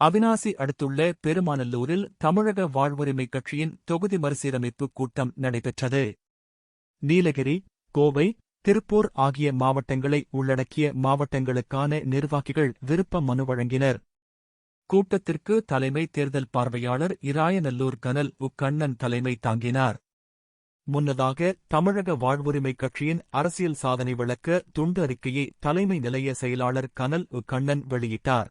அவினாசி அடுத்துள்ள பெருமாநல்லூரில் தமிழக வாழ்வுரிமை கட்சியின் தொகுதி மறுசீரமைப்பு கூட்டம் நடைபெற்றது. நீலகிரி கோவை திருப்பூர் ஆகிய மாவட்டங்களை உள்ளடக்கிய மாவட்டங்களுக்கான நிர்வாகிகள் விருப்ப மனு வழங்கினர். கூட்டத்திற்கு தலைமை தேர்தல் பார்வையாளர் இராயநல்லூர் கனல் உக்கண்ணன் தலைமை தாங்கினார். முன்னதாக தமிழக வாழ்வுரிமை கட்சியின் அரசியல் சாதனை விளக்க துண்டு அறிக்கையை தலைமை நிலைய செயலாளர் கனல் உக்கண்ணன் வெளியிட்டார்.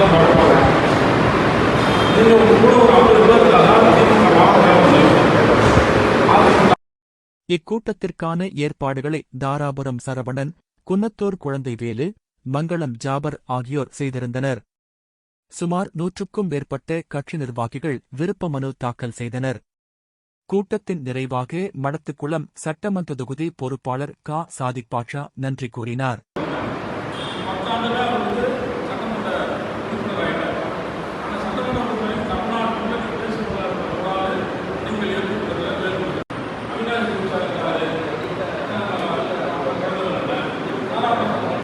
உ கண்ணன் வெளியிட்டார் ஒண்ணுமே இல்லப்பா இக்கூட்டத்திற்கான ஏற்பாடுகளை தாராபுரம் சரவணன் குன்னத்தூர் குழந்தைவேலு மங்களம் ஜாபர் ஆகியோர் செய்திருந்தனர். சுமார் நூற்றுக்கும் மேற்பட்ட கட்சி நிர்வாகிகள் விருப்ப மனு தாக்கல் செய்தனர். கூட்டத்தின் நிறைவாக மடத்துக்குளம் சட்டமன்ற தொகுதி பொறுப்பாளர் கா. சாதிக் பாட்சா நன்றி கூறினார்.